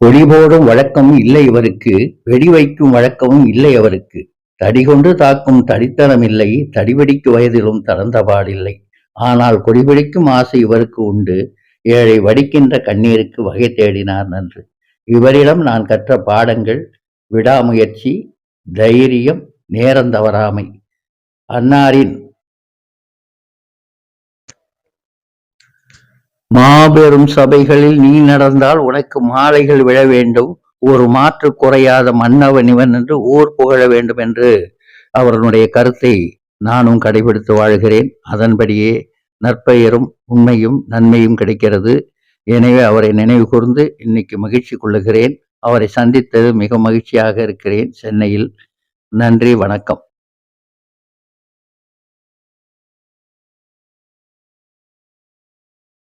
பொடி போடும் வழக்கம் இல்லை இவருக்கு வெடி வைக்கும் வழக்கமும் இல்லை அவருக்கு. தடிகொண்டு தாக்கும் தடித்தனம் இல்லை தடிவெடிக்கு வயதிலும் தளர்ந்தபாடில்லை ஆனால் கொடிபிடிக்கும் ஆசை இவருக்கு உண்டு. ஏழை வடிக்கின்ற கண்ணீருக்கு வகை தேடினார் நன்று. இவரிடம் நான் கற்ற பாடங்கள் விடாமுயற்சி தைரியம் நேரந்தவறாமை அன்னாரின் மாபெரும் சபைகளில் நீ நடந்தால் உனக்கு மாலைகள் விழ வேண்டும். ஒரு மாற்று குறையாத மன்னவன் இவன் என்று ஊர் புகழ வேண்டும் என்று. அவர்களுடைய கருத்தை நானும் கடைபிடித்து வாழ்கிறேன். அதன்படியே நற்பெயரும் உண்மையும் நன்மையும் கிடைக்கிறது. எனவே அவரை நினைவு கூர்ந்து இன்னைக்கு மகிழ்ச்சி கொள்ளுகிறேன். அவரை சந்தித்தது மிக மகிழ்ச்சியாக இருக்கிறேன். சென்னையில். நன்றி வணக்கம்.